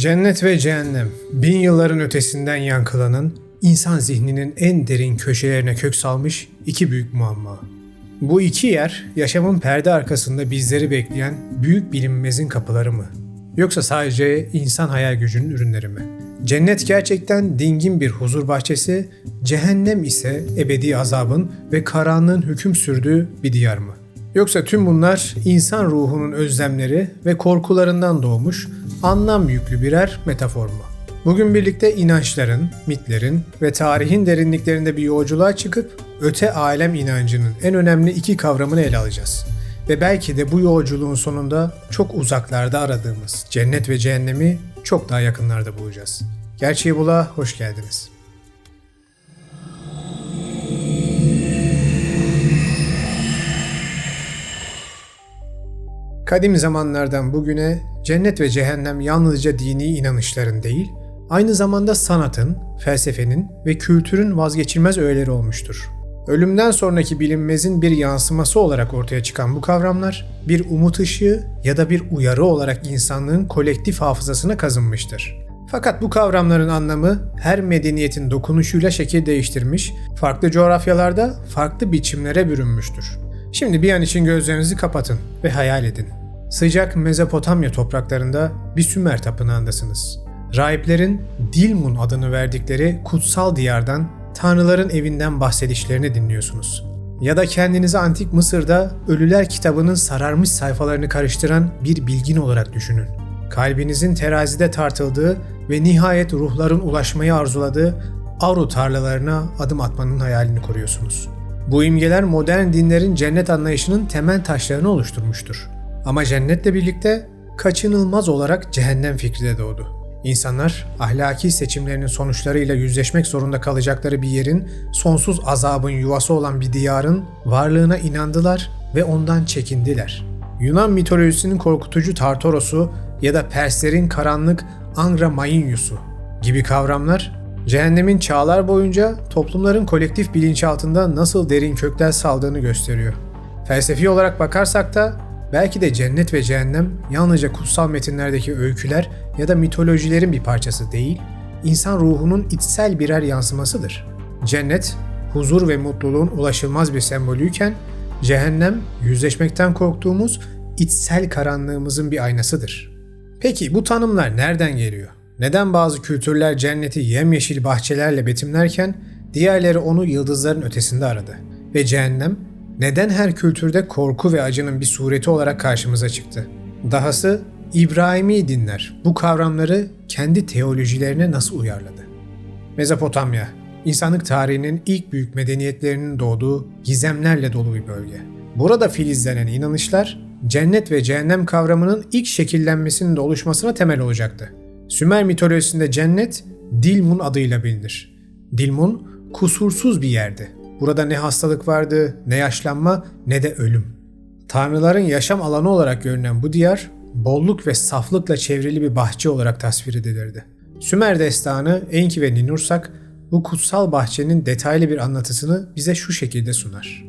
Cennet ve cehennem, bin yılların ötesinden yankılanan, insan zihninin en derin köşelerine kök salmış iki büyük muamma. Bu iki yer, yaşamın perde arkasında bizleri bekleyen büyük bilinmezin kapıları mı? Yoksa sadece insan hayal gücünün ürünleri mi? Cennet gerçekten dingin bir huzur bahçesi, cehennem ise ebedi azabın ve karanlığın hüküm sürdüğü bir diyar mı? Yoksa tüm bunlar insan ruhunun özlemleri ve korkularından doğmuş anlam yüklü birer metafor mu? Bugün birlikte inançların, mitlerin ve tarihin derinliklerinde bir yolculuğa çıkıp öte alem inancının en önemli iki kavramını ele alacağız. Ve belki de bu yolculuğun sonunda çok uzaklarda aradığımız cennet ve cehennemi çok daha yakınlarda bulacağız. Gerçeği Bula hoş geldiniz. Kadim zamanlardan bugüne cennet ve cehennem yalnızca dini inanışların değil, aynı zamanda sanatın, felsefenin ve kültürün vazgeçilmez öğeleri olmuştur. Ölümden sonraki bilinmezin bir yansıması olarak ortaya çıkan bu kavramlar, bir umut ışığı ya da bir uyarı olarak insanlığın kolektif hafızasına kazınmıştır. Fakat bu kavramların anlamı her medeniyetin dokunuşuyla şekil değiştirmiş, farklı coğrafyalarda farklı biçimlere bürünmüştür. Şimdi bir an için gözlerinizi kapatın ve hayal edin. Sıcak Mezopotamya topraklarında bir Sümer tapınağındasınız. Rahiplerin Dilmun adını verdikleri kutsal diyardan tanrıların evinden bahsedişlerini dinliyorsunuz. Ya da kendinizi antik Mısır'da Ölüler kitabının sararmış sayfalarını karıştıran bir bilgin olarak düşünün. Kalbinizin terazide tartıldığı ve nihayet ruhların ulaşmayı arzuladığı Aru tarlalarına adım atmanın hayalini kuruyorsunuz. Bu imgeler modern dinlerin cennet anlayışının temel taşlarını oluşturmuştur. Ama cennetle birlikte kaçınılmaz olarak cehennem fikri de doğdu. İnsanlar ahlaki seçimlerinin sonuçlarıyla yüzleşmek zorunda kalacakları bir yerin, sonsuz azabın yuvası olan bir diyarın varlığına inandılar ve ondan çekindiler. Yunan mitolojisinin korkutucu Tartaros'u ya da Perslerin karanlık Angra Mainyus'u gibi kavramlar cehennemin çağlar boyunca toplumların kolektif bilinçaltında nasıl derin kökler saldığını gösteriyor. Felsefi olarak bakarsak da Belki de cennet ve cehennem yalnızca kutsal metinlerdeki öyküler ya da mitolojilerin bir parçası değil, insan ruhunun içsel birer yansımasıdır. Cennet, huzur ve mutluluğun ulaşılmaz bir sembolüyken, cehennem yüzleşmekten korktuğumuz içsel karanlığımızın bir aynasıdır. Peki bu tanımlar nereden geliyor? Neden bazı kültürler cenneti yemyeşil bahçelerle betimlerken diğerleri onu yıldızların ötesinde aradı? Ve cehennem neden her kültürde korku ve acının bir sureti olarak karşımıza çıktı? Dahası İbrahimi dinler bu kavramları kendi teolojilerine nasıl uyarladı? Mezopotamya, insanlık tarihinin ilk büyük medeniyetlerinin doğduğu gizemlerle dolu bir bölge. Burada filizlenen inanışlar, cennet ve cehennem kavramının ilk şekillenmesinin de oluşmasına temel olacaktı. Sümer mitolojisinde cennet, Dilmun adıyla bilinir. Dilmun, kusursuz bir yerdi Burada ne hastalık vardı, ne yaşlanma, ne de ölüm. Tanrıların yaşam alanı olarak görünen bu diyar, bolluk ve saflıkla çevrili bir bahçe olarak tasvir edilirdi. Sümer destanı Enki ve Ninursak bu kutsal bahçenin detaylı bir anlatısını bize şu şekilde sunar.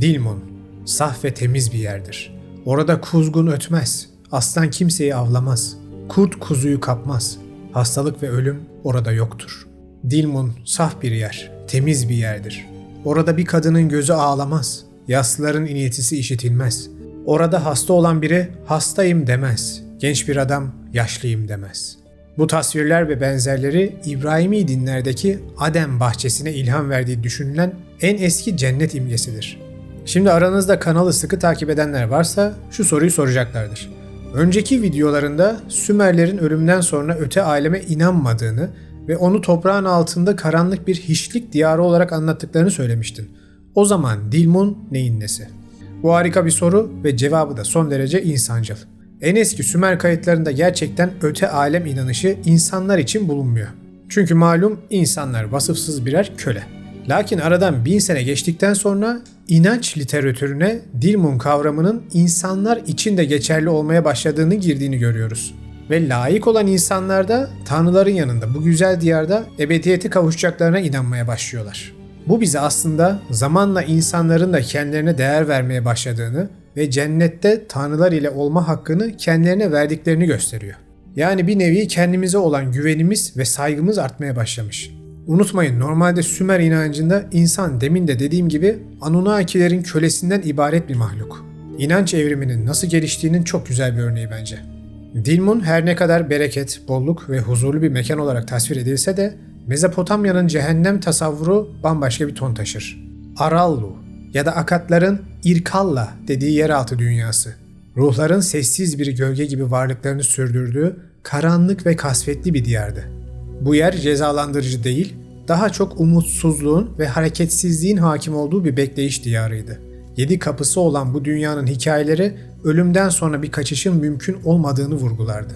Dilmun, saf ve temiz bir yerdir. Orada kuzgun ötmez, aslan kimseyi avlamaz, kurt kuzuyu kapmaz, hastalık ve ölüm orada yoktur. Dilmun saf bir yer, temiz bir yerdir. Orada bir kadının gözü ağlamaz. Yaslıların iniltisi işitilmez. Orada hasta olan biri hastayım demez. Genç bir adam yaşlıyım demez. Bu tasvirler ve benzerleri İbrahimi dinlerdeki Adem bahçesine ilham verdiği düşünülen en eski cennet imgesidir. Şimdi aranızda kanalı sıkı takip edenler varsa şu soruyu soracaklardır. Önceki videolarında Sümerlerin ölümden sonra öte aleme inanmadığını ve onu toprağın altında karanlık bir hiçlik diyarı olarak anlattıklarını söylemiştin. O zaman Dilmun neyin nesi? Bu harika bir soru ve cevabı da son derece insancıl. En eski Sümer kayıtlarında gerçekten öte alem inanışı insanlar için bulunmuyor. Çünkü malum insanlar vasıfsız birer köle. Lakin aradan bin sene geçtikten sonra inanç literatürüne Dilmun kavramının insanlar için de geçerli olmaya başladığını girdiğini görüyoruz ve layık olan insanlar da tanrıların yanında bu güzel diyarda ebediyete kavuşacaklarına inanmaya başlıyorlar. Bu bize aslında zamanla insanların da kendilerine değer vermeye başladığını ve cennette tanrılar ile olma hakkını kendilerine verdiklerini gösteriyor. Yani bir nevi kendimize olan güvenimiz ve saygımız artmaya başlamış. Unutmayın normalde Sümer inancında insan demin de dediğim gibi Anunnakilerin kölesinden ibaret bir mahluk. İnanç evriminin nasıl geliştiğinin çok güzel bir örneği bence. Dilmun her ne kadar bereket, bolluk ve huzurlu bir mekan olarak tasvir edilse de Mezopotamya'nın cehennem tasavvuru bambaşka bir ton taşır. Arallu ya da Akatların İrkalla dediği yeraltı dünyası. Ruhların sessiz bir gölge gibi varlıklarını sürdürdüğü karanlık ve kasvetli bir diyardı. Bu yer cezalandırıcı değil, daha çok umutsuzluğun ve hareketsizliğin hakim olduğu bir bekleyiş diyarıydı. Yedi kapısı olan bu dünyanın hikayeleri ölümden sonra bir kaçışın mümkün olmadığını vurgulardı.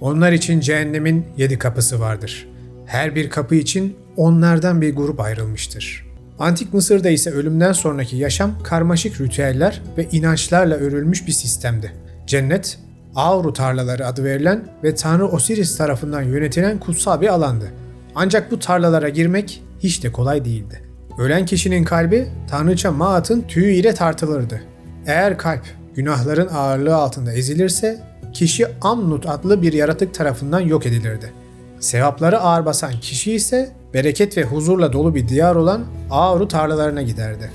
Onlar için cehennemin yedi kapısı vardır. Her bir kapı için onlardan bir grup ayrılmıştır. Antik Mısır'da ise ölümden sonraki yaşam karmaşık ritüeller ve inançlarla örülmüş bir sistemdi. Cennet, Auru tarlaları adı verilen ve Tanrı Osiris tarafından yönetilen kutsal bir alandı. Ancak bu tarlalara girmek hiç de kolay değildi. Ölen kişinin kalbi Tanrıça Maat'ın tüyü ile tartılırdı. Eğer kalp günahların ağırlığı altında ezilirse kişi Amnut adlı bir yaratık tarafından yok edilirdi. Sevapları ağır basan kişi ise bereket ve huzurla dolu bir diyar olan Auru tarlalarına giderdi.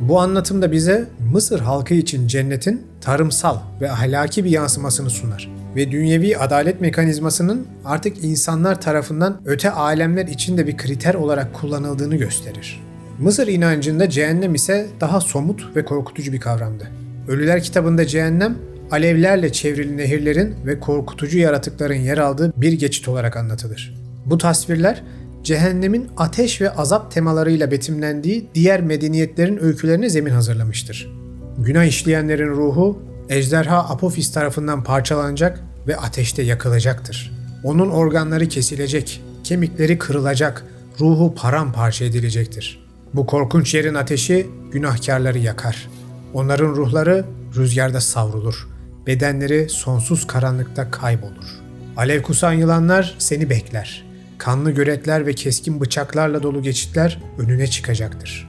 Bu anlatımda bize Mısır halkı için cennetin tarımsal ve ahlaki bir yansımasını sunar ve dünyevi adalet mekanizmasının artık insanlar tarafından öte alemler için de bir kriter olarak kullanıldığını gösterir. Mısır inancında cehennem ise daha somut ve korkutucu bir kavramdı. Ölüler kitabında cehennem alevlerle çevrili nehirlerin ve korkutucu yaratıkların yer aldığı bir geçit olarak anlatılır. Bu tasvirler cehennemin ateş ve azap temalarıyla betimlendiği diğer medeniyetlerin öykülerine zemin hazırlamıştır. Günah işleyenlerin ruhu ejderha Apophis tarafından parçalanacak ve ateşte yakılacaktır. Onun organları kesilecek, kemikleri kırılacak, ruhu paramparça edilecektir. Bu korkunç yerin ateşi günahkarları yakar. Onların ruhları rüzgarda savrulur. Bedenleri sonsuz karanlıkta kaybolur. Alev kusan yılanlar seni bekler. Kanlı göletler ve keskin bıçaklarla dolu geçitler önüne çıkacaktır.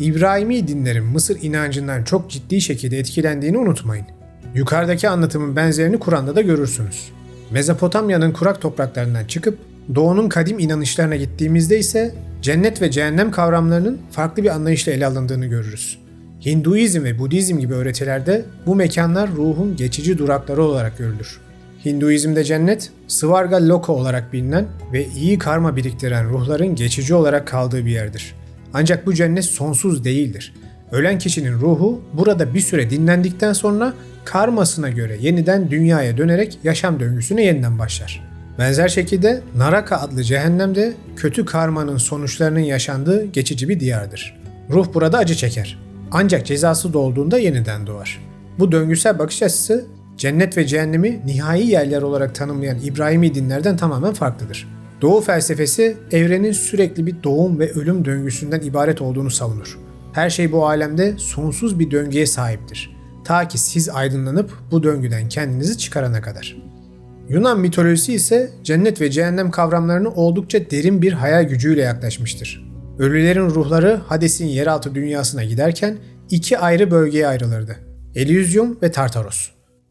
İbrahimi dinlerin Mısır inancından çok ciddi şekilde etkilendiğini unutmayın. Yukarıdaki anlatımın benzerini Kur'an'da da görürsünüz. Mezopotamya'nın kurak topraklarından çıkıp doğunun kadim inanışlarına gittiğimizde ise cennet ve cehennem kavramlarının farklı bir anlayışla ele alındığını görürüz. Hinduizm ve Budizm gibi öğretilerde bu mekanlar ruhun geçici durakları olarak görülür. Hinduizmde cennet, Svarga Loka olarak bilinen ve iyi karma biriktiren ruhların geçici olarak kaldığı bir yerdir. Ancak bu cennet sonsuz değildir. Ölen kişinin ruhu burada bir süre dinlendikten sonra karmasına göre yeniden dünyaya dönerek yaşam döngüsüne yeniden başlar. Benzer şekilde Naraka adlı cehennemde kötü karmanın sonuçlarının yaşandığı geçici bir diyardır. Ruh burada acı çeker. Ancak cezası dolduğunda yeniden doğar. Bu döngüsel bakış açısı cennet ve cehennemi nihai yerler olarak tanımlayan İbrahimi dinlerden tamamen farklıdır. Doğu felsefesi evrenin sürekli bir doğum ve ölüm döngüsünden ibaret olduğunu savunur. Her şey bu alemde sonsuz bir döngüye sahiptir. Ta ki siz aydınlanıp bu döngüden kendinizi çıkarana kadar. Yunan mitolojisi ise cennet ve cehennem kavramlarını oldukça derin bir hayal gücüyle yaklaşmıştır. Ölülerin ruhları Hades'in yeraltı dünyasına giderken iki ayrı bölgeye ayrılırdı. Elysium ve Tartaros.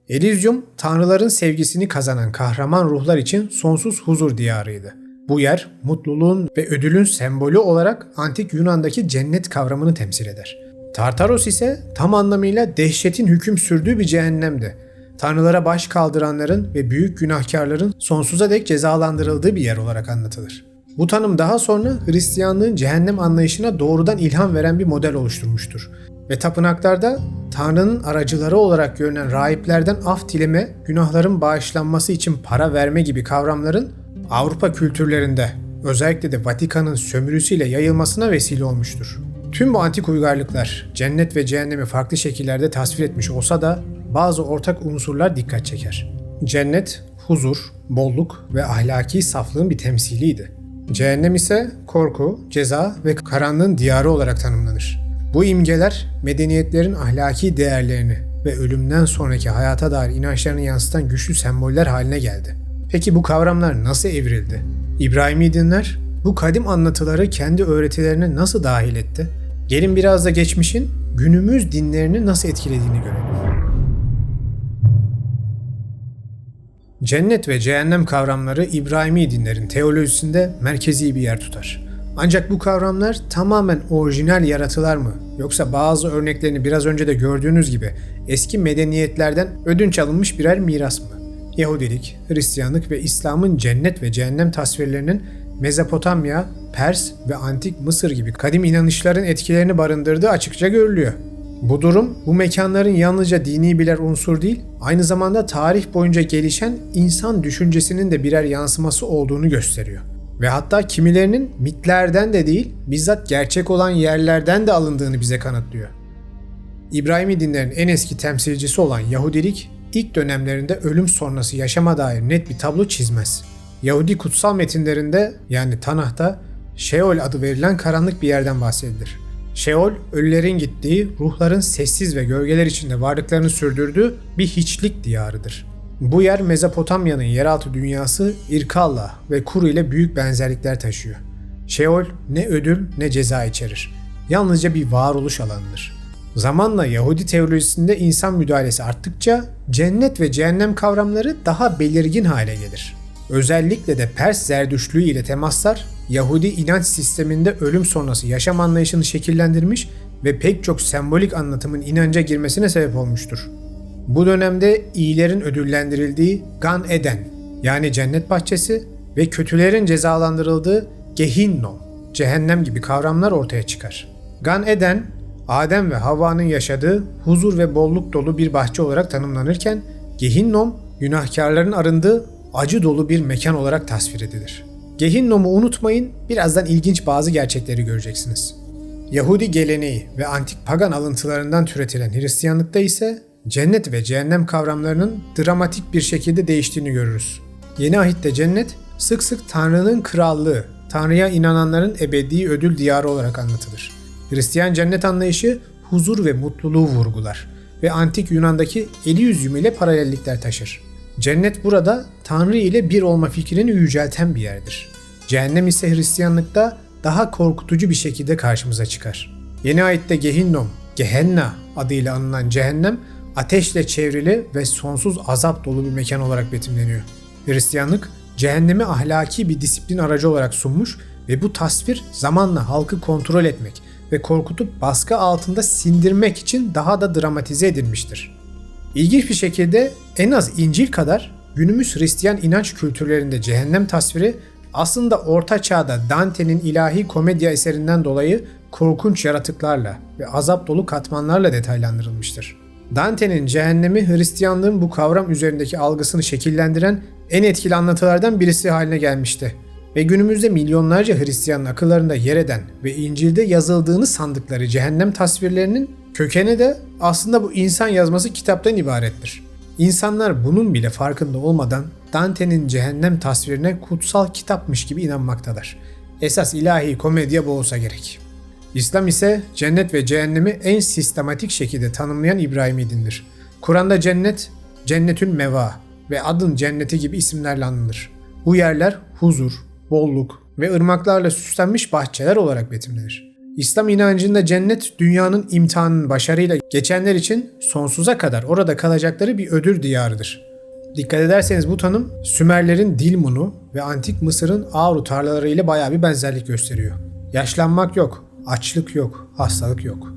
Elysium, tanrıların sevgisini kazanan kahraman ruhlar için sonsuz huzur diyarıydı. Bu yer mutluluğun ve ödülün sembolü olarak antik Yunan'daki cennet kavramını temsil eder. Tartaros ise tam anlamıyla dehşetin hüküm sürdüğü bir cehennemdi. Tanrılara baş kaldıranların ve büyük günahkarların sonsuza dek cezalandırıldığı bir yer olarak anlatılır. Bu tanım daha sonra Hristiyanlığın cehennem anlayışına doğrudan ilham veren bir model oluşturmuştur. Ve tapınaklarda Tanrı'nın aracıları olarak görünen rahiplerden af dileme, günahların bağışlanması için para verme gibi kavramların Avrupa kültürlerinde özellikle de Vatikan'ın sömürüsüyle yayılmasına vesile olmuştur. Tüm bu antik uygarlıklar cennet ve cehennemi farklı şekillerde tasvir etmiş olsa da bazı ortak unsurlar dikkat çeker. Cennet, huzur, bolluk ve ahlaki saflığın bir temsiliydi. Cehennem ise korku, ceza ve karanlığın diyarı olarak tanımlanır. Bu imgeler medeniyetlerin ahlaki değerlerini ve ölümden sonraki hayata dair inançlarını yansıtan güçlü semboller haline geldi. Peki bu kavramlar nasıl evrildi? İbrahimi dinler bu kadim anlatıları kendi öğretilerine nasıl dahil etti? Gelin biraz da geçmişin günümüz dinlerini nasıl etkilediğini görelim. Cennet ve cehennem kavramları İbrahimi dinlerin teolojisinde merkezi bir yer tutar. Ancak bu kavramlar tamamen orijinal yaratılar mı? Yoksa bazı örneklerini biraz önce de gördüğünüz gibi eski medeniyetlerden ödünç alınmış birer miras mı? Yahudilik, Hristiyanlık ve İslam'ın cennet ve cehennem tasvirlerinin Mezopotamya, Pers ve Antik Mısır gibi kadim inanışların etkilerini barındırdığı açıkça görülüyor. Bu durum bu mekanların yalnızca dini birer unsur değil, aynı zamanda tarih boyunca gelişen insan düşüncesinin de birer yansıması olduğunu gösteriyor. Ve hatta kimilerinin mitlerden de değil, bizzat gerçek olan yerlerden de alındığını bize kanıtlıyor. İbrahimi dinlerin en eski temsilcisi olan Yahudilik, ilk dönemlerinde ölüm sonrası yaşama dair net bir tablo çizmez. Yahudi kutsal metinlerinde yani Tanah'ta Şeol adı verilen karanlık bir yerden bahsedilir. Şeol, ölülerin gittiği, ruhların sessiz ve gölgeler içinde varlıklarını sürdürdüğü bir hiçlik diyarıdır. Bu yer Mezopotamya'nın yeraltı dünyası İrkalla ve Kuru ile büyük benzerlikler taşıyor. Şeol ne ödül ne ceza içerir. Yalnızca bir varoluş alanıdır. Zamanla Yahudi teolojisinde insan müdahalesi arttıkça cennet ve cehennem kavramları daha belirgin hale gelir. Özellikle de Pers zerdüşlüğü ile temaslar Yahudi inanç sisteminde ölüm sonrası yaşam anlayışını şekillendirmiş ve pek çok sembolik anlatımın inanca girmesine sebep olmuştur. Bu dönemde iyilerin ödüllendirildiği Gan Eden yani cennet bahçesi ve kötülerin cezalandırıldığı Gehinnom, cehennem gibi kavramlar ortaya çıkar. Gan Eden, Adem ve Havva'nın yaşadığı huzur ve bolluk dolu bir bahçe olarak tanımlanırken Gehinnom, günahkarların arındığı acı dolu bir mekan olarak tasvir edilir. Gehinnom'u unutmayın, birazdan ilginç bazı gerçekleri göreceksiniz. Yahudi geleneği ve antik pagan alıntılarından türetilen Hristiyanlıkta ise cennet ve cehennem kavramlarının dramatik bir şekilde değiştiğini görürüz. Yeni ahitte cennet sık sık Tanrı'nın krallığı, Tanrı'ya inananların ebedi ödül diyarı olarak anlatılır. Hristiyan cennet anlayışı huzur ve mutluluğu vurgular ve antik Yunan'daki eli yüzümü ile paralellikler taşır. Cennet burada Tanrı ile bir olma fikrini yücelten bir yerdir. Cehennem ise Hristiyanlıkta daha korkutucu bir şekilde karşımıza çıkar. Yeni ayette Gehinnom, Gehenna adıyla anılan cehennem ateşle çevrili ve sonsuz azap dolu bir mekan olarak betimleniyor. Hristiyanlık cehennemi ahlaki bir disiplin aracı olarak sunmuş ve bu tasvir zamanla halkı kontrol etmek ve korkutup baskı altında sindirmek için daha da dramatize edilmiştir. İlginç bir şekilde en az İncil kadar günümüz Hristiyan inanç kültürlerinde cehennem tasviri aslında Orta Çağ'da Dante'nin ilahi komedya eserinden dolayı korkunç yaratıklarla ve azap dolu katmanlarla detaylandırılmıştır. Dante'nin cehennemi Hristiyanlığın bu kavram üzerindeki algısını şekillendiren en etkili anlatılardan birisi haline gelmişti. Ve günümüzde milyonlarca Hristiyanın akıllarında yer eden ve İncil'de yazıldığını sandıkları cehennem tasvirlerinin kökeni de aslında bu insan yazması kitaptan ibarettir. İnsanlar bunun bile farkında olmadan Dante'nin cehennem tasvirine kutsal kitapmış gibi inanmaktadır. Esas ilahi komedya bu olsa gerek. İslam ise cennet ve cehennemi en sistematik şekilde tanımlayan İbrahimi dindir. Kur'an'da cennet, cennetün meva ve adın cenneti gibi isimlerle anılır. Bu yerler huzur, bolluk ve ırmaklarla süslenmiş bahçeler olarak betimlenir. İslam inancında cennet dünyanın imtihanının başarıyla geçenler için sonsuza kadar orada kalacakları bir ödül diyarıdır. Dikkat ederseniz bu tanım Sümerlerin Dilmun'u ve Antik Mısır'ın Ağru tarlaları ile bayağı bir benzerlik gösteriyor. Yaşlanmak yok, açlık yok, hastalık yok.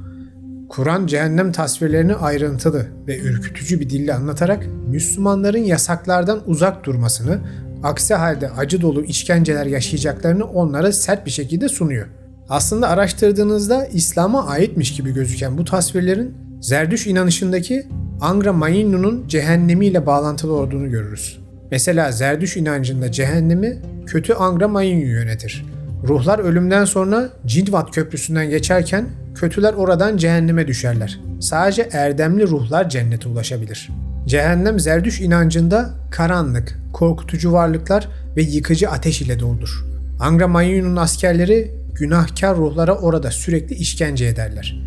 Kur'an cehennem tasvirlerini ayrıntılı ve ürkütücü bir dille anlatarak Müslümanların yasaklardan uzak durmasını, aksi halde acı dolu işkenceler yaşayacaklarını onlara sert bir şekilde sunuyor. Aslında araştırdığınızda İslam'a aitmiş gibi gözüken bu tasvirlerin Zerdüş inanışındaki Angra Mainnu'nun cehennemiyle bağlantılı olduğunu görürüz. Mesela Zerdüş inancında cehennemi kötü Angra Mainnu yönetir. Ruhlar ölümden sonra Cindvat köprüsünden geçerken kötüler oradan cehenneme düşerler. Sadece erdemli ruhlar cennete ulaşabilir. Cehennem Zerdüş inancında karanlık, korkutucu varlıklar ve yıkıcı ateş ile doldur. Angra Mainnu'nun askerleri günahkar ruhlara orada sürekli işkence ederler.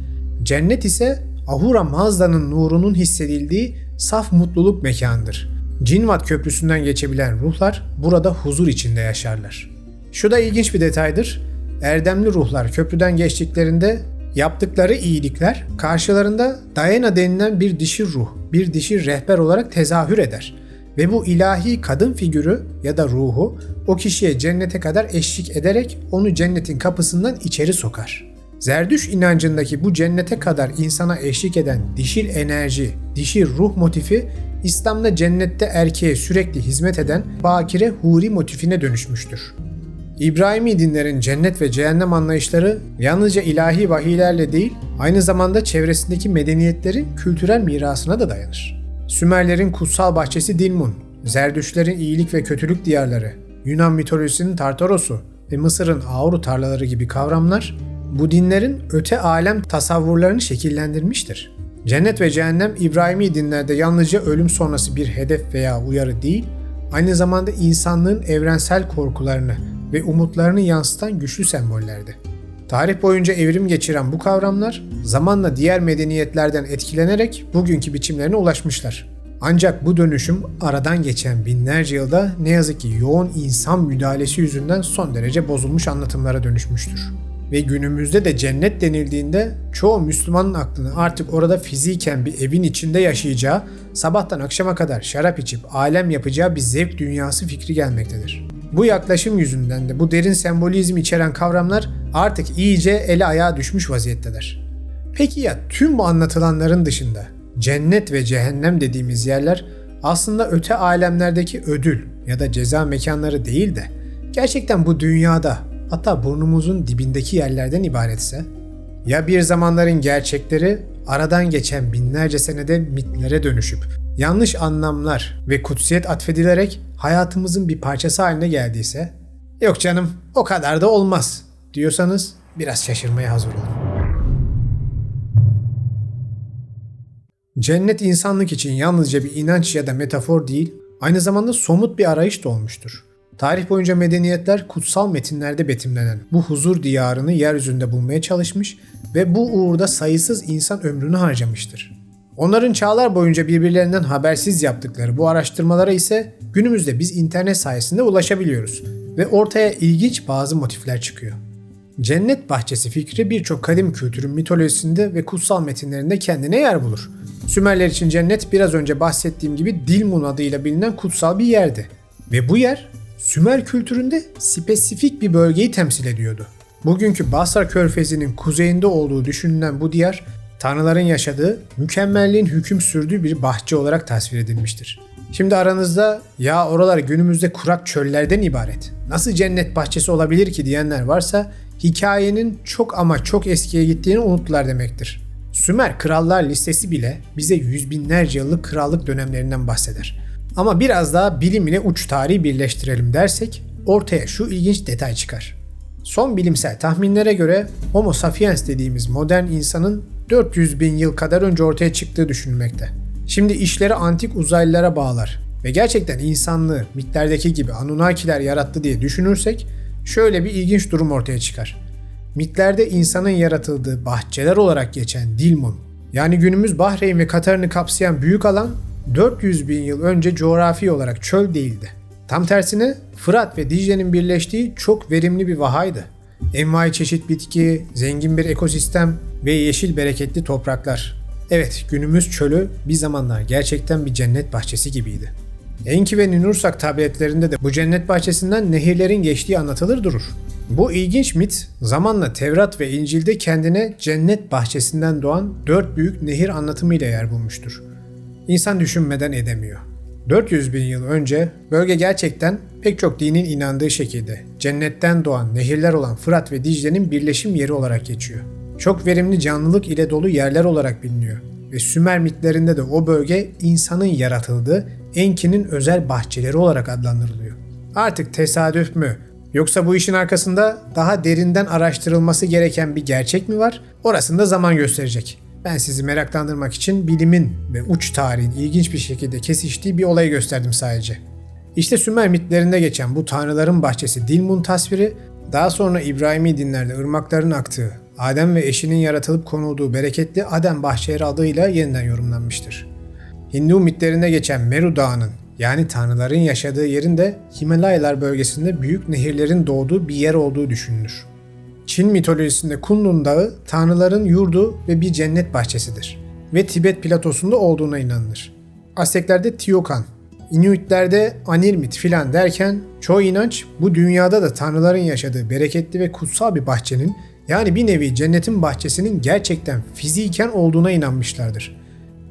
Cennet ise Ahura Mazda'nın nurunun hissedildiği saf mutluluk mekanıdır. Cinvat köprüsünden geçebilen ruhlar burada huzur içinde yaşarlar. Şu da ilginç bir detaydır. Erdemli ruhlar köprüden geçtiklerinde yaptıkları iyilikler karşılarında Diana denilen bir dişi ruh, bir dişi rehber olarak tezahür eder. Ve bu ilahi kadın figürü ya da ruhu o kişiye cennete kadar eşlik ederek onu cennetin kapısından içeri sokar. Zerdüş inancındaki bu cennete kadar insana eşlik eden dişil enerji, dişil ruh motifi İslam'da cennette erkeğe sürekli hizmet eden bakire huri motifine dönüşmüştür. İbrahimi dinlerin cennet ve cehennem anlayışları yalnızca ilahi vahiylerle değil, aynı zamanda çevresindeki medeniyetlerin kültürel mirasına da dayanır. Sümerlerin kutsal bahçesi Dilmun, Zerdüşlerin iyilik ve kötülük diyarları, Yunan mitolojisinin Tartaros'u ve Mısır'ın Auru tarlaları gibi kavramlar bu dinlerin öte alem tasavvurlarını şekillendirmiştir. Cennet ve cehennem İbrahimi dinlerde yalnızca ölüm sonrası bir hedef veya uyarı değil, aynı zamanda insanlığın evrensel korkularını ve umutlarını yansıtan güçlü sembollerdi. Tarih boyunca evrim geçiren bu kavramlar zamanla diğer medeniyetlerden etkilenerek bugünkü biçimlerine ulaşmışlar. Ancak bu dönüşüm aradan geçen binlerce yılda ne yazık ki yoğun insan müdahalesi yüzünden son derece bozulmuş anlatımlara dönüşmüştür. Ve günümüzde de cennet denildiğinde çoğu Müslümanın aklına artık orada fiziken bir evin içinde yaşayacağı, sabahtan akşama kadar şarap içip alem yapacağı bir zevk dünyası fikri gelmektedir. Bu yaklaşım yüzünden de bu derin sembolizm içeren kavramlar artık iyice ele ayağa düşmüş vaziyettedir. Peki ya tüm bu anlatılanların dışında cennet ve cehennem dediğimiz yerler aslında öte alemlerdeki ödül ya da ceza mekanları değil de gerçekten bu dünyada hatta burnumuzun dibindeki yerlerden ibaretse? Ya bir zamanların gerçekleri aradan geçen binlerce senede mitlere dönüşüp yanlış anlamlar ve kutsiyet atfedilerek hayatımızın bir parçası haline geldiyse? Yok canım o kadar da olmaz diyorsanız biraz şaşırmaya hazır olun. Cennet insanlık için yalnızca bir inanç ya da metafor değil, aynı zamanda somut bir arayış da olmuştur. Tarih boyunca medeniyetler kutsal metinlerde betimlenen bu huzur diyarını yeryüzünde bulmaya çalışmış ve bu uğurda sayısız insan ömrünü harcamıştır. Onların çağlar boyunca birbirlerinden habersiz yaptıkları bu araştırmalara ise günümüzde biz internet sayesinde ulaşabiliyoruz ve ortaya ilginç bazı motifler çıkıyor. Cennet bahçesi fikri birçok kadim kültürün mitolojisinde ve kutsal metinlerinde kendine yer bulur. Sümerler için cennet biraz önce bahsettiğim gibi Dilmun adıyla bilinen kutsal bir yerdi. Ve bu yer Sümer kültüründe spesifik bir bölgeyi temsil ediyordu. Bugünkü Basra körfezinin kuzeyinde olduğu düşünülen bu diyar, tanrıların yaşadığı, mükemmelliğin hüküm sürdüğü bir bahçe olarak tasvir edilmiştir. Şimdi aranızda ya oralar günümüzde kurak çöllerden ibaret, nasıl cennet bahçesi olabilir ki diyenler varsa hikayenin çok ama çok eskiye gittiğini unuttular demektir. Sümer krallar listesi bile bize yüz binlerce yıllık krallık dönemlerinden bahseder. Ama biraz daha bilim ile uç tarihi birleştirelim dersek ortaya şu ilginç detay çıkar. Son bilimsel tahminlere göre Homo sapiens dediğimiz modern insanın 400 bin yıl kadar önce ortaya çıktığı düşünülmekte. Şimdi işleri antik uzaylılara bağlar ve gerçekten insanlığı mitlerdeki gibi Anunnakiler yarattı diye düşünürsek şöyle bir ilginç durum ortaya çıkar. Mitlerde insanın yaratıldığı bahçeler olarak geçen Dilmun, yani günümüz Bahreyn ve Katar'ını kapsayan büyük alan 400 bin yıl önce coğrafi olarak çöl değildi. Tam tersine Fırat ve Dicle'nin birleştiği çok verimli bir vahaydı. Envai çeşit bitki, zengin bir ekosistem ve yeşil bereketli topraklar. Evet, günümüz çölü bir zamanlar gerçekten bir cennet bahçesi gibiydi. Enki ve Ninursak tabletlerinde de bu cennet bahçesinden nehirlerin geçtiği anlatılır durur. Bu ilginç mit zamanla Tevrat ve İncil'de kendine cennet bahçesinden doğan dört büyük nehir anlatımıyla yer bulmuştur. İnsan düşünmeden edemiyor. 400 bin yıl önce bölge gerçekten pek çok dinin inandığı şekilde cennetten doğan nehirler olan Fırat ve Dicle'nin birleşim yeri olarak geçiyor. Çok verimli canlılık ile dolu yerler olarak biliniyor ve Sümer mitlerinde de o bölge insanın yaratıldığı Enki'nin özel bahçeleri olarak adlandırılıyor. Artık tesadüf mü yoksa bu işin arkasında daha derinden araştırılması gereken bir gerçek mi var? Orasını da zaman gösterecek. Ben sizi meraklandırmak için bilimin ve uç tarihin ilginç bir şekilde kesiştiği bir olayı gösterdim sadece. İşte Sümer mitlerinde geçen bu tanrıların bahçesi Dilmun tasviri, daha sonra İbrahimi dinlerde ırmakların aktığı, Adem ve eşinin yaratılıp konulduğu bereketli Adem bahçeleri adıyla yeniden yorumlanmıştır. Hindu mitlerinde geçen Meru Dağı'nın yani tanrıların yaşadığı yerin de Himalayalar bölgesinde büyük nehirlerin doğduğu bir yer olduğu düşünülür. Çin mitolojisinde Kunlun Dağı tanrıların yurdu ve bir cennet bahçesidir ve Tibet platosunda olduğuna inanılır. Azteklerde Tiokan Inuitlerde Anirmit filan derken çoğu inanç bu dünyada da tanrıların yaşadığı bereketli ve kutsal bir bahçenin yani bir nevi cennetin bahçesinin gerçekten fiziken olduğuna inanmışlardır.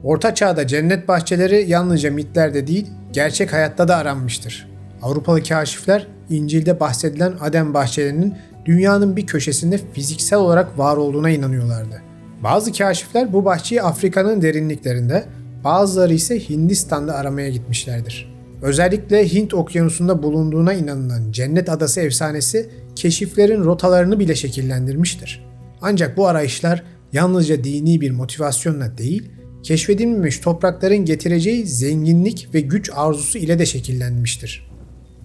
Orta çağda cennet bahçeleri yalnızca mitlerde değil, gerçek hayatta da aranmıştır. Avrupalı kaşifler İncil'de bahsedilen Adem bahçelerinin dünyanın bir köşesinde fiziksel olarak var olduğuna inanıyorlardı. Bazı kaşifler bu bahçeyi Afrika'nın derinliklerinde, bazıları ise Hindistan'da aramaya gitmişlerdir. Özellikle Hint okyanusunda bulunduğuna inanılan Cennet Adası efsanesi keşiflerin rotalarını bile şekillendirmiştir. Ancak bu arayışlar yalnızca dini bir motivasyonla değil, keşfedilmemiş toprakların getireceği zenginlik ve güç arzusu ile de şekillenmiştir.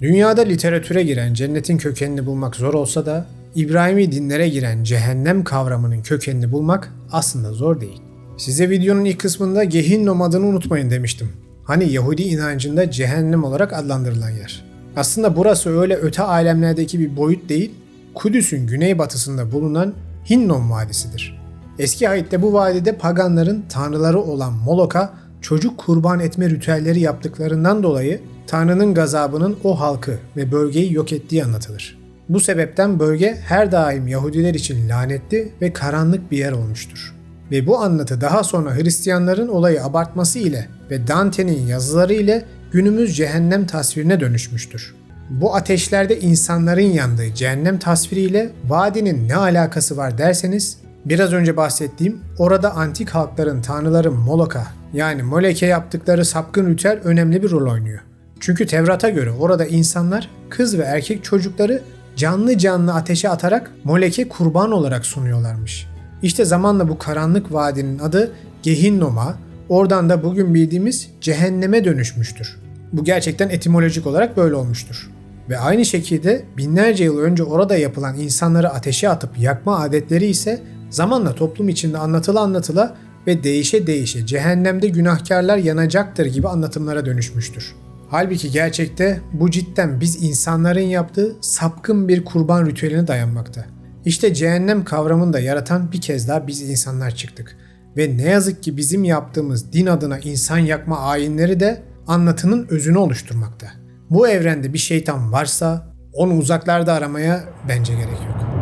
Dünyada literatüre giren cennetin kökenini bulmak zor olsa da İbrahimi dinlere giren cehennem kavramının kökenini bulmak aslında zor değil. Size videonun ilk kısmında Gehinnom adını unutmayın demiştim. Hani Yahudi inancında cehennem olarak adlandırılan yer. Aslında burası öyle öte alemlerdeki bir boyut değil, Kudüs'ün güneybatısında bulunan Hinnom Vadisi'dir. Eski ayette bu vadide paganların tanrıları olan Molok'a çocuk kurban etme ritüelleri yaptıklarından dolayı Tanrı'nın gazabının o halkı ve bölgeyi yok ettiği anlatılır. Bu sebepten bölge her daim Yahudiler için lanetli ve karanlık bir yer olmuştur. Ve bu anlatı daha sonra Hristiyanların olayı abartması ile ve Dante'nin yazıları ile günümüz cehennem tasvirine dönüşmüştür. Bu ateşlerde insanların yandığı cehennem tasviriyle vadinin ne alakası var derseniz biraz önce bahsettiğim orada antik halkların tanrıları Molok'a yani Moleke yaptıkları sapkın ritüel önemli bir rol oynuyor. Çünkü Tevrat'a göre orada insanlar kız ve erkek çocukları canlı canlı ateşe atarak Molek'e kurban olarak sunuyorlarmış. İşte zamanla bu karanlık vadinin adı Gehinnom'a, oradan da bugün bildiğimiz cehenneme dönüşmüştür. Bu gerçekten etimolojik olarak böyle olmuştur. Ve aynı şekilde binlerce yıl önce orada yapılan insanları ateşe atıp yakma adetleri ise zamanla toplum içinde anlatıla anlatıla ve değişe değişe cehennemde günahkarlar yanacaktır gibi anlatımlara dönüşmüştür. Halbuki gerçekte bu cidden biz insanların yaptığı sapkın bir kurban ritüeline dayanmakta. İşte cehennem kavramını da yaratan bir kez daha biz insanlar çıktık. Ve ne yazık ki bizim yaptığımız din adına insan yakma ayinleri de anlatının özünü oluşturmakta. Bu evrende bir şeytan varsa onu uzaklarda aramaya bence gerek yok.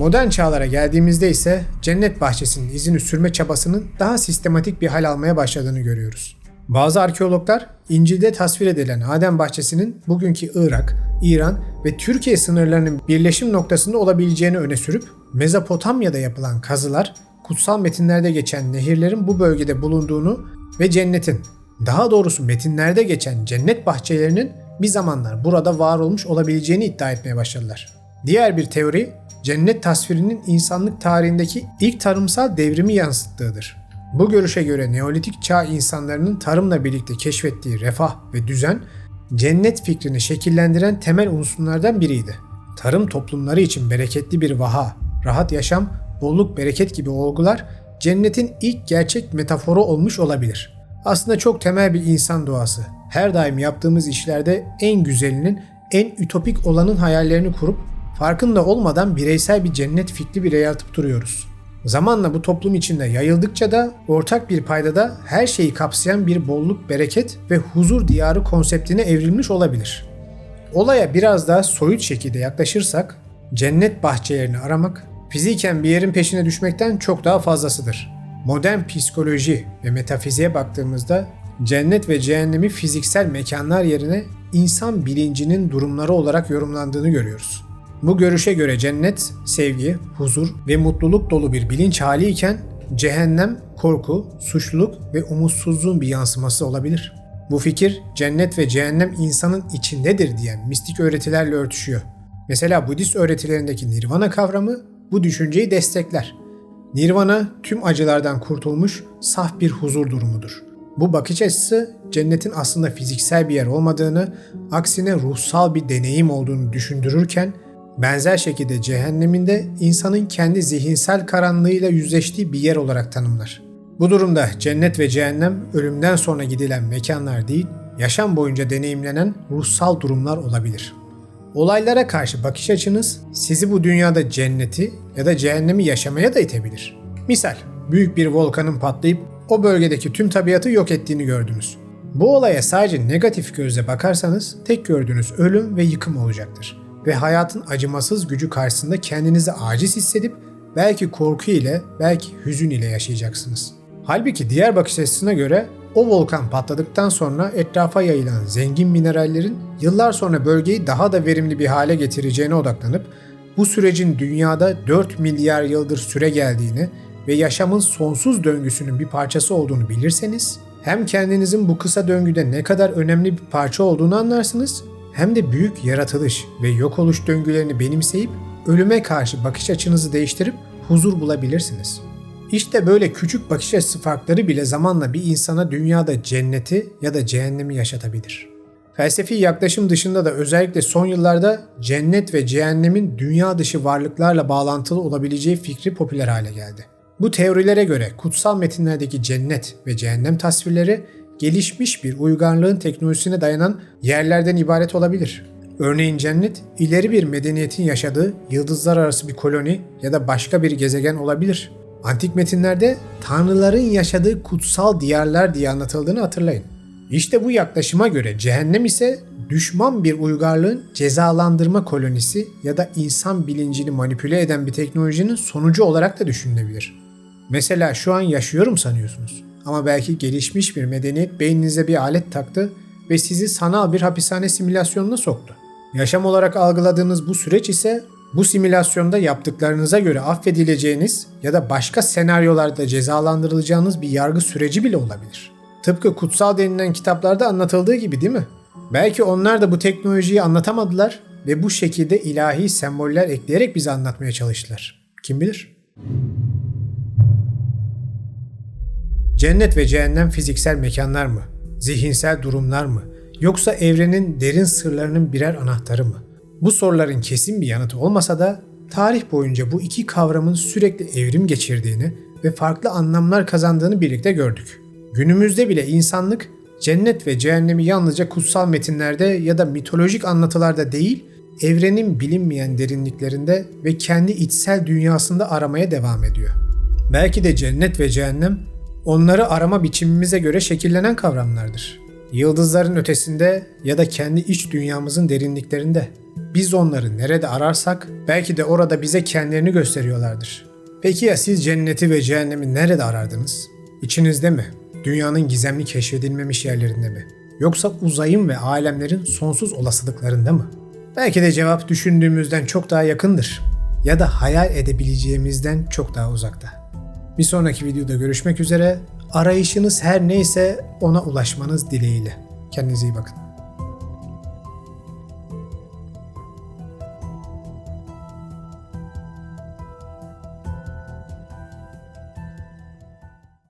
Modern çağlara geldiğimizde ise cennet bahçesinin izini sürme çabasının daha sistematik bir hal almaya başladığını görüyoruz. Bazı arkeologlar İncil'de tasvir edilen Adem bahçesinin bugünkü Irak, İran ve Türkiye sınırlarının birleşim noktasında olabileceğini öne sürüp Mezopotamya'da yapılan kazılar kutsal metinlerde geçen nehirlerin bu bölgede bulunduğunu ve cennetin, daha doğrusu metinlerde geçen cennet bahçelerinin bir zamanlar burada var olmuş olabileceğini iddia etmeye başladılar. Diğer bir teori cennet tasvirinin insanlık tarihindeki ilk tarımsal devrimi yansıttığıdır. Bu görüşe göre Neolitik çağ insanlarının tarımla birlikte keşfettiği refah ve düzen, cennet fikrini şekillendiren temel unsurlardan biriydi. Tarım toplumları için bereketli bir vaha, rahat yaşam, bolluk bereket gibi olgular cennetin ilk gerçek metaforu olmuş olabilir. Aslında çok temel bir insan doğası. Her daim yaptığımız işlerde en güzelinin, en ütopik olanın hayallerini kurup farkında olmadan bireysel bir cennet fikri bile yaratıp duruyoruz. Zamanla bu toplum içinde yayıldıkça da ortak bir paydada her şeyi kapsayan bir bolluk, bereket ve huzur diyarı konseptine evrilmiş olabilir. Olaya biraz daha soyut şekilde yaklaşırsak, cennet bahçelerini aramak, fiziken bir yerin peşine düşmekten çok daha fazlasıdır. Modern psikoloji ve metafiziğe baktığımızda cennet ve cehennemi fiziksel mekanlar yerine insan bilincinin durumları olarak yorumlandığını görüyoruz. Bu görüşe göre cennet, sevgi, huzur ve mutluluk dolu bir bilinç hali iken cehennem, korku, suçluluk ve umutsuzluğun bir yansıması olabilir. Bu fikir cennet ve cehennem insanın içindedir diyen mistik öğretilerle örtüşüyor. Mesela Budist öğretilerindeki nirvana kavramı bu düşünceyi destekler. Nirvana tüm acılardan kurtulmuş saf bir huzur durumudur. Bu bakış açısı cennetin aslında fiziksel bir yer olmadığını, aksine ruhsal bir deneyim olduğunu düşündürürken Benzer şekilde cehenneminde insanın kendi zihinsel karanlığıyla yüzleştiği bir yer olarak tanımlar. Bu durumda cennet ve cehennem ölümden sonra gidilen mekanlar değil, yaşam boyunca deneyimlenen ruhsal durumlar olabilir. Olaylara karşı bakış açınız sizi bu dünyada cenneti ya da cehennemi yaşamaya da itebilir. Misal, büyük bir volkanın patlayıp o bölgedeki tüm tabiatı yok ettiğini gördünüz. Bu olaya sadece negatif gözle bakarsanız tek gördüğünüz ölüm ve yıkım olacaktır. Ve hayatın acımasız gücü karşısında kendinizi aciz hissedip belki korku ile belki hüzün ile yaşayacaksınız. Halbuki diğer bakış açısına göre o volkan patladıktan sonra etrafa yayılan zengin minerallerin yıllar sonra bölgeyi daha da verimli bir hale getireceğine odaklanıp bu sürecin dünyada 4 milyar yıldır süre geldiğini ve yaşamın sonsuz döngüsünün bir parçası olduğunu bilirseniz hem kendinizin bu kısa döngüde ne kadar önemli bir parça olduğunu anlarsınız hem de büyük yaratılış ve yok oluş döngülerini benimseyip ölüme karşı bakış açınızı değiştirip huzur bulabilirsiniz. İşte böyle küçük bakış açısı farkları bile zamanla bir insana dünyada cenneti ya da cehennemi yaşatabilir. Felsefi yaklaşım dışında da özellikle son yıllarda cennet ve cehennemin dünya dışı varlıklarla bağlantılı olabileceği fikri popüler hale geldi. Bu teorilere göre kutsal metinlerdeki cennet ve cehennem tasvirleri gelişmiş bir uygarlığın teknolojisine dayanan yerlerden ibaret olabilir. Örneğin cennet, ileri bir medeniyetin yaşadığı yıldızlar arası bir koloni ya da başka bir gezegen olabilir. Antik metinlerde tanrıların yaşadığı kutsal diyarlar diye anlatıldığını hatırlayın. İşte bu yaklaşıma göre cehennem ise düşman bir uygarlığın cezalandırma kolonisi ya da insan bilincini manipüle eden bir teknolojinin sonucu olarak da düşünülebilir. Mesela şu an yaşıyorum sanıyorsunuz. Ama belki gelişmiş bir medeniyet beyninize bir alet taktı ve sizi sanal bir hapishane simülasyonuna soktu. Yaşam olarak algıladığınız bu süreç ise bu simülasyonda yaptıklarınıza göre affedileceğiniz ya da başka senaryolarda cezalandırılacağınız bir yargı süreci bile olabilir. Tıpkı kutsal denilen kitaplarda anlatıldığı gibi değil mi? Belki onlar da bu teknolojiyi anlatamadılar ve bu şekilde ilahi semboller ekleyerek bize anlatmaya çalıştılar. Kim bilir? Cennet ve cehennem fiziksel mekanlar mı? Zihinsel durumlar mı? Yoksa evrenin derin sırlarının birer anahtarı mı? Bu soruların kesin bir yanıtı olmasa da tarih boyunca bu iki kavramın sürekli evrim geçirdiğini ve farklı anlamlar kazandığını birlikte gördük. Günümüzde bile insanlık cennet ve cehennemi yalnızca kutsal metinlerde ya da mitolojik anlatılarda değil, evrenin bilinmeyen derinliklerinde ve kendi içsel dünyasında aramaya devam ediyor. Belki de cennet ve cehennem onları arama biçimimize göre şekillenen kavramlardır. Yıldızların ötesinde ya da kendi iç dünyamızın derinliklerinde. Biz onları nerede ararsak belki de orada bize kendilerini gösteriyorlardır. Peki ya siz cenneti ve cehennemi nerede arardınız? İçinizde mi? Dünyanın gizemli keşfedilmemiş yerlerinde mi? Yoksa uzayın ve alemlerin sonsuz olasılıklarında mı? Belki de cevap düşündüğümüzden çok daha yakındır. Ya da hayal edebileceğimizden çok daha uzakta. Bir sonraki videoda görüşmek üzere. Arayışınız her neyse ona ulaşmanız dileğiyle. Kendinize iyi bakın.